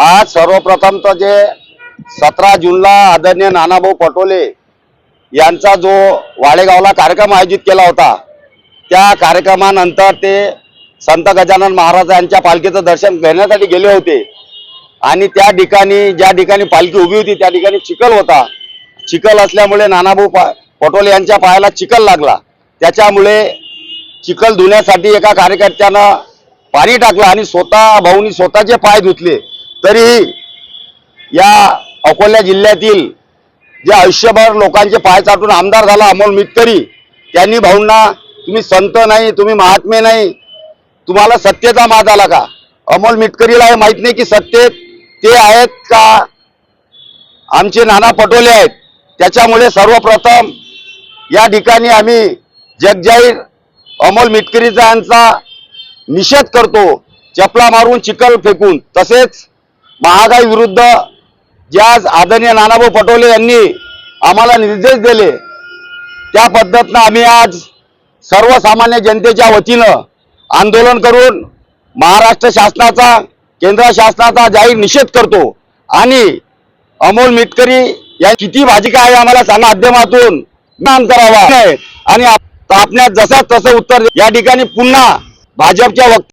आज सर्वप्रथम तर जे सतरा जूनला आदरणीय नानाभाऊ पटोले यांचा जो वाडेगावला कार्यक्रम आयोजित केला होता त्या कार्यक्रमानंतर ते संत गजानन महाराज यांच्या पालखीचं दर्शन घेण्यासाठी गेले होते. आणि त्या ठिकाणी ज्या ठिकाणी पालखी उभी होती त्या ठिकाणी चिखल होता. चिखल असल्यामुळे नानाभाऊ पा पटोले यांच्या पायाला चिखल लागला. त्याच्यामुळे चिखल धुण्यासाठी एका कार्यकर्त्यानं पाणी टाकलं आणि स्वतः भाऊनी स्वतःचे पाय धुतले तरीही या अकोला जिल्ह्यातील जे आयुष्यभर लोकांचे पाय चाटून आमदार झाला अमोल मिटकरी त्यांनी भाऊंना तुम्ही संत नाही तुम्ही महात्मे नाही तुम्हाला सत्तेचा मात आला का? अमोल मिटकरीला हे माहीत नाही की सत्तेत ते आहेत का? आमचे नाना पटोले आहेत. त्याच्यामुळे सर्वप्रथम या ठिकाणी आम्ही जगजाहीर अमोल मिटकरीचा यांचा निषेध करतो. चपला मारून चिखल फेकून. तसेच महागाई विरुद्ध ज्या आदरणीय नानाभाऊ पटोले यांनी आम्हाला निर्देश दिले त्या पद्धतीनं आम्ही आज सर्वसामान्य जनतेच्या वतीनं आंदोलन करून महाराष्ट्र शासनाचा केंद्र शासनाचा जाहीर निषेध करतो. आणि अमोल मिटकरी या किती भाजिका आहे आम्हाला सांगा. माध्यमातून ज्ञान करावा. आणि आप- आपण्यात तसं उत्तर या ठिकाणी पुन्हा भाजपच्या वक्त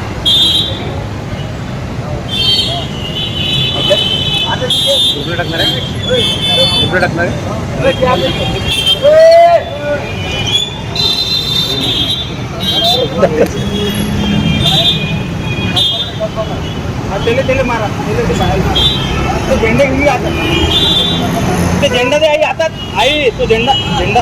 उकडे टाकणार आहे? उकडे टाकणार आहे? तेले तेले मारा तेले ते बाहेर मारा. तो झेंडा घेऊन आता ते झेंडा दे आई हातात. आई तो झेंडा झेंडा.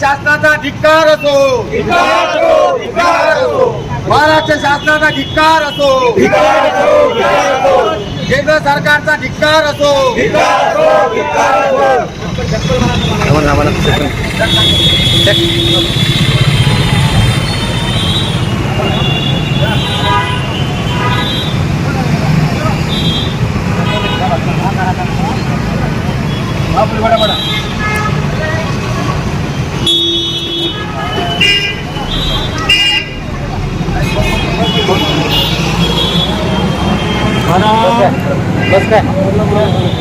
शासनाचा धिक्कार असो. महाराष्ट्र शासनाचा धिक्कार असो. केंद्र सरकारचा धिक्कार असो. बस काय